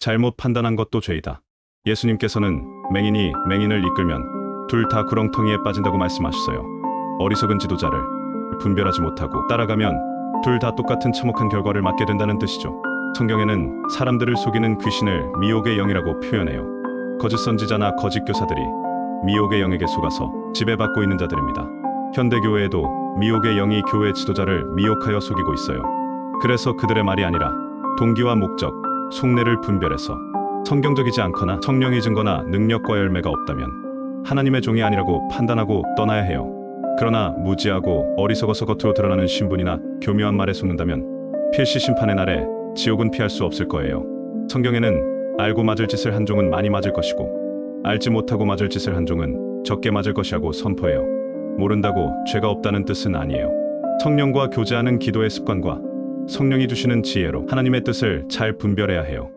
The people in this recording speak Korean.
잘못 판단한 것도 죄이다. 예수님께서는 맹인이 맹인을 이끌면 둘 다 구렁텅이에 빠진다고 말씀하셨어요. 어리석은 지도자를 분별하지 못하고 따라가면 둘 다 똑같은 참혹한 결과를 맞게 된다는 뜻이죠. 성경에는 사람들을 속이는 귀신을 미혹의 영이라고 표현해요. 거짓 선지자나 거짓 교사들이 미혹의 영에게 속아서 지배받고 있는 자들입니다. 현대 교회에도 미혹의 영이 교회 지도자를 미혹하여 속이고 있어요. 그래서 그들의 말이 아니라 동기와 목적, 속내를 분별해서 성경적이지 않거나 성령의 증거나 능력과 열매가 없다면 하나님의 종이 아니라고 판단하고 떠나야 해요. 그러나 무지하고 어리석어서 겉으로 드러나는 신분이나 교묘한 말에 속는다면 필시 심판의 날에 지옥은 피할 수 없을 거예요. 성경에는 알고 맞을 짓을 한 종은 많이 맞을 것이고 알지 못하고 맞을 짓을 한 종은 적게 맞을 것이라고 선포해요. 모른다고 죄가 없다는 뜻은 아니에요. 성령과 교제하는 기도의 습관과 성령이 주시는 지혜로 하나님의 뜻을 잘 분별해야 해요.